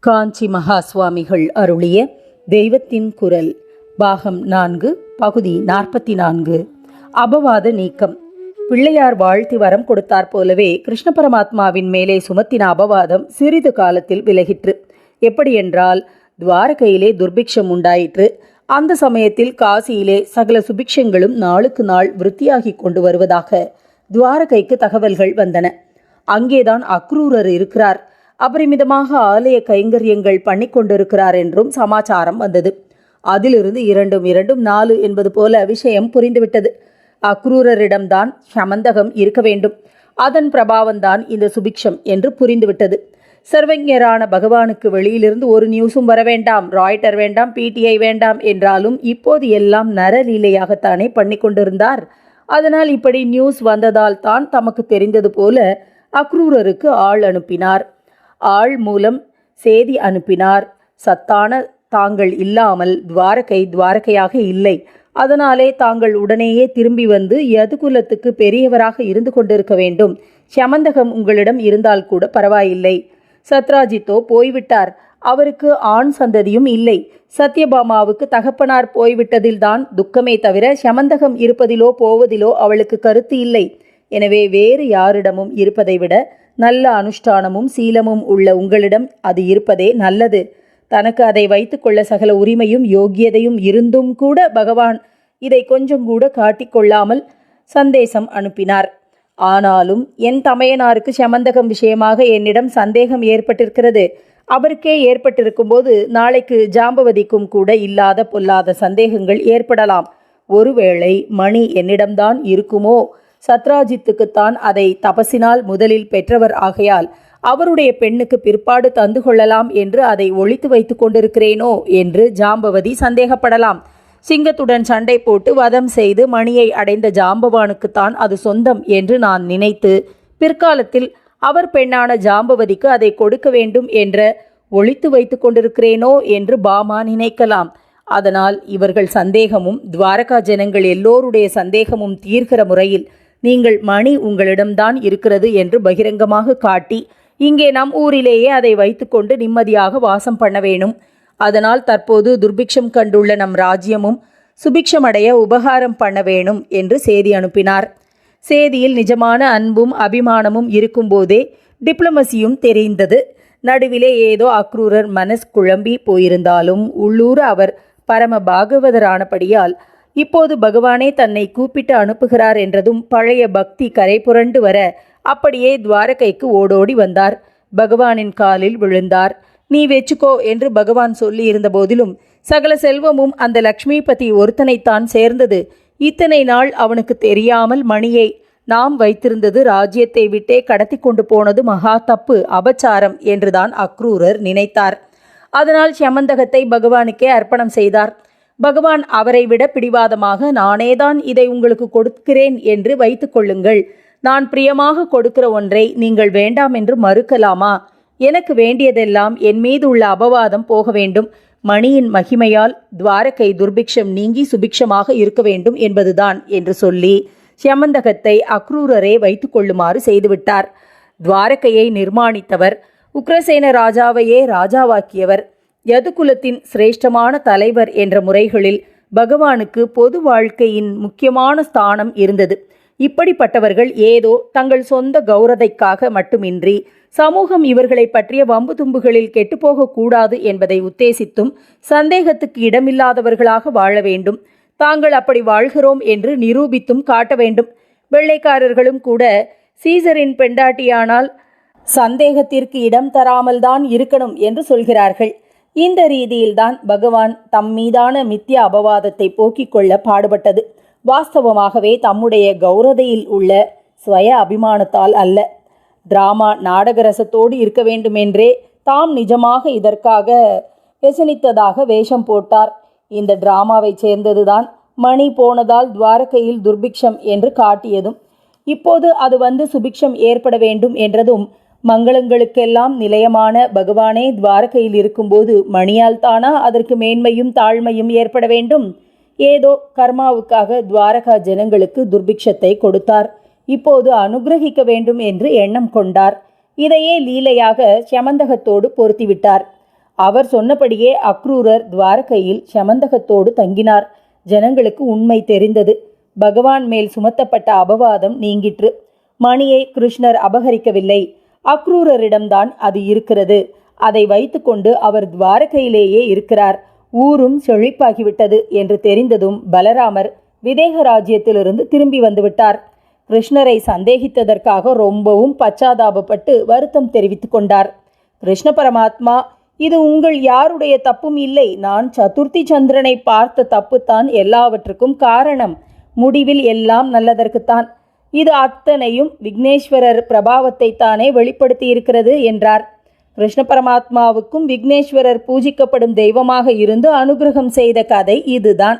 காஞ்சி மகா சுவாமிகள் அருளிய தெய்வத்தின் குரல் பாகம் நான்கு பகுதி நாற்பத்தி நான்கு. அபவாத நீக்கம். பிள்ளையார் வாழ்த்தி வரம் கொடுத்தாற் போலவே கிருஷ்ண பரமாத்மாவின் மேலே சுமத்தின அபவாதம் சிறிது காலத்தில் விலகிற்று. எப்படியென்றால் துவாரகையிலே துர்பிக்ஷம் உண்டாயிற்று. அந்த சமயத்தில் காசியிலே சகல சுபிக்ஷங்களும் நாளுக்கு நாள் விருத்தியாகி கொண்டு வருவதாக துவாரகைக்கு தகவல்கள் வந்தன. அங்கேதான் அக்ரூரர் இருக்கிறார். அபரிமிதமாக ஆலய கைங்கரியங்கள் பண்ணி கொண்டிருக்கிறார் என்றும் சமாச்சாரம் வந்தது. அதிலிருந்து இரண்டும் இரண்டும் நாலு என்பது போல விஷயம் புரிந்துவிட்டது. அக்ரூரரிடம்தான் சமந்தகம் இருக்க வேண்டும். அதன் பிரபாவம்தான் இந்த சுபிக்ஷம் என்று புரிந்துவிட்டது. சர்வஞரான பகவானுக்கு வெளியிலிருந்து ஒரு நியூஸும் வர வேண்டாம். ராய்டர் வேண்டாம் பிடிஐ வேண்டாம் என்றாலும் இப்போது எல்லாம் நரலீலையாகத்தானே பண்ணி கொண்டிருந்தார். அதனால் இப்படி நியூஸ் வந்ததால் தான் தமக்கு தெரிந்தது போல அக்ரூரருக்கு ஆள் அனுப்பினார். ஆள் மூலம் செய்தி அனுப்பினார். சத்தான தாங்கள் இல்லாமல் துவாரகை துவாரகையாக இல்லை. அதனாலே தாங்கள் உடனேயே திரும்பி வந்து யதுகுலத்துக்கு பெரியவராக இருந்து கொண்டிருக்க வேண்டும். சமந்தகம் உங்களிடம் இருந்தால் கூட பரவாயில்லை. சத்ராஜித்தோ போய்விட்டார். அவருக்கு ஆண் சந்ததியும் இல்லை. சத்யபாமாவுக்கு தகப்பனார் போய்விட்டதில்தான் துக்கமே தவிர சமந்தகம் இருப்பதிலோ போவதிலோ அவளுக்கு கருத்து இல்லை. எனவே வேறு யாரிடமும் இருப்பதை விட நல்ல அனுஷ்டானமும் சீலமும் உள்ள உங்களிடம் அது இருப்பதே நல்லது. தனக்கு அதை வைத்துக்கொள்ள சகல உரிமையும் யோக்கியதையும் இருந்தும் கூட பகவான் இதை கொஞ்சம் கூட காட்டிக்கொள்ளாமல் சந்தேசம் அனுப்பினார். ஆனாலும் என் தமையனாருக்கு சமந்தகம் விஷயமாக என்னிடம் சந்தேகம் ஏற்பட்டிருக்கிறது. அவருக்கே ஏற்பட்டிருக்கும்போது நாளைக்கு ஜாம்பவதிக்கும் கூட இல்லாத பொல்லாத சந்தேகங்கள் ஏற்படலாம். ஒருவேளை மணி என்னிடம்தான் இருக்குமோ? சத்ராஜித்துக்குத்தான் அதை தபசினால் முதலில் பெற்றவர் ஆகையால் அவருடைய பெண்ணுக்கு பிற்பாடு தந்து கொள்ளலாம் என்று அதை ஒழித்து வைத்து கொண்டிருக்கிறேனோ என்று ஜாம்பவதி சந்தேகப்படலாம். சிங்கத்துடன் சண்டை போட்டு வதம் செய்து மணியை அடைந்த ஜாம்பவானுக்குத்தான் அது சொந்தம் என்று நான் நினைத்து பிற்காலத்தில் அவர் பெண்ணான ஜாம்பவதிக்கு அதை கொடுக்க வேண்டும் என்ற ஒழித்து வைத்து கொண்டிருக்கிறேனோ என்று பாமா நினைக்கலாம். அதனால் இவர்கள் சந்தேகமும் துவாரகா ஜனங்கள் எல்லோருடைய சந்தேகமும் தீர்கிற முறையில் நீங்கள் மணி உங்களிடம்தான் இருக்கிறது என்று பகிரங்கமாக காட்டி இங்கே நம் ஊரிலேயே அதை வைத்துக்கொண்டு நிம்மதியாக வாசம் பண்ண வேணும். அதனால் தற்போது துர்பிக்ஷம் கண்டுள்ள நம் ராஜ்யமும் சுபிக்ஷமடைய உபகாரம் பண்ண வேணும் என்று செய்தி அனுப்பினார். சேதியில் நிஜமான அன்பும் அபிமானமும் இருக்கும்போதே டிப்ளமசியும் தெரிந்தது. நடுவிலே ஏதோ அக்ரூரர் மனஸ் குழம்பி போயிருந்தாலும் உள்ளூர் அவர் பரம பாகவதரானபடியால் இப்போது பகவானே தன்னை கூப்பிட்டு அனுப்புகிறார் என்றதும் பழைய பக்தி கரை புரண்டு வர அப்படியே துவாரகைக்கு ஓடோடி வந்தார். பகவானின் காலில் விழுந்தார். நீ வெச்சுக்கோ என்று பகவான் சொல்லியிருந்த போதிலும் சகல செல்வமும் அந்த லக்ஷ்மிபதி ஒருத்தனைத்தான் சேர்ந்தது. இத்தனை நாள் அவனுக்கு தெரியாமல் மணியை நாம் வைத்திருந்தது ராஜ்யத்தை விட்டே கடத்தி கொண்டு போனது மகா தப்பு அபச்சாரம் என்றுதான் அக்ரூரர் நினைத்தார். அதனால் சமந்தகத்தை பகவானுக்கே அர்ப்பணம் செய்தார். பகவான் அவரை விட பிடிவாதமாக நானேதான் இதை உங்களுக்கு கொடுக்கிறேன் என்று வைத்துக் கொள்ளுங்கள். நான் பிரியமாக கொடுக்கிற ஒன்றை நீங்கள் வேண்டாம் என்று மறுக்கலாமா? எனக்கு வேண்டியதெல்லாம் என் மீது உள்ள அபவாதம் போக வேண்டும். மணியின் மகிமையால் துவாரகை துர்பிக்ஷம் நீங்கி சுபிக்ஷமாக இருக்க வேண்டும் என்பதுதான் என்று சொல்லி சியமந்தகத்தை அக்ரூரரே வைத்துக் கொள்ளுமாறு செய்துவிட்டார். துவாரகையை நிர்மாணித்தவர் உக்ரசேன ராஜாவையே ராஜாவாக்கியவர் யதுகுலத்தின் சிரேஷ்டமான தலைவர் என்ற முறைகளில் பகவானுக்கு பொது வாழ்க்கையின் முக்கியமான ஸ்தானம் இருந்தது. இப்படிப்பட்டவர்கள் ஏதோ தங்கள் சொந்த கௌரதைக்காக மட்டுமின்றி சமூகம் இவர்களை பற்றிய வம்பு தும்புகளில் கெட்டுப்போகக்கூடாது என்பதை உத்தேசித்தும் சந்தேகத்துக்கு இடமில்லாதவர்களாக வாழ வேண்டும். தாங்கள் அப்படி வாழ்கிறோம் என்று நிரூபித்தும் காட்ட வேண்டும். வெள்ளைக்காரர்களும் கூட சீசரின் பெண்டாட்டியானால் சந்தேகத்திற்கு இடம் தராமல் தான் இருக்கணும் என்று சொல்கிறார்கள். இந்த ரீதியில்தான் பகவான் தம் மீதான மித்திய அபவாதத்தை போக்கிக் கொள்ள பாடுபட்டது. வாஸ்தவமாகவே தம்முடைய கௌரதையில் உள்ள ஸ்வய அபிமானத்தால் அல்ல. டிராமா நாடக ரசத்தோடு இருக்க வேண்டுமென்றே தாம் நிஜமாக இதற்காக எசனித்ததாக வேஷம் போட்டார். இந்த டிராமாவைச் சேர்ந்ததுதான் மணி போனதால் துவாரகையில் துர்பிக்ஷம் என்று காட்டியதும் இப்போது அது வந்து சுபிக்ஷம் ஏற்பட வேண்டும் என்றதும் மங்களங்களுக்கெல்லாம் நிலையமான பகவானே துவாரகையில் இருக்கும்போது மணியால் தானா அதற்கு மேன்மையும் தாழ்மையும் ஏற்பட வேண்டும். ஏதோ கர்மாவுக்காக துவாரகா ஜனங்களுக்கு துர்பிக்ஷத்தை கொடுத்தார். இப்போது அனுகிரகிக்க வேண்டும் என்று எண்ணம் கொண்டார். இதையே லீலையாக சமந்தகத்தோடு பொருத்திவிட்டார். அவர் சொன்னபடியே அக்ரூரர் துவாரகையில் சமந்தகத்தோடு தங்கினார். ஜனங்களுக்கு உண்மை தெரிந்தது. பகவான் மேல் சுமத்தப்பட்ட அபவாதம் நீங்கிற்று. மணியை கிருஷ்ணர் அபகரிக்கவில்லை. அக்ரூரரிடம்தான் அது இருக்கிறது. அதை வைத்துக்கொண்டு அவர் துவாரகையிலேயே இருக்கிறார். ஊரும் செழிப்பாகிவிட்டது என்று தெரிந்ததும் பலராமர் விதேக ராஜ்யத்திலிருந்து திரும்பி வந்துவிட்டார். கிருஷ்ணரை சந்தேகித்ததற்காக ரொம்பவும் பச்சாதாபப்பட்டு வருத்தம் தெரிவித்துக் கொண்டார். கிருஷ்ண பரமாத்மா இது உங்கள் யாருடைய தப்பும் இல்லை. நான் சதுர்த்தி சந்திரனை பார்த்த தப்புத்தான் எல்லாவற்றுக்கும் காரணம். முடிவில் எல்லாம் நல்லதற்குத்தான். இது அத்தனையும் விக்னேஸ்வரர் பிரபாவத்தை தானே வெளிப்படுத்தி இருக்கிறது என்றார். கிருஷ்ண பரமாத்மாவுக்கும் விக்னேஸ்வரர் பூஜிக்கப்படும் தெய்வமாக இருந்து அனுகிரகம் செய்த கதை இதுதான்.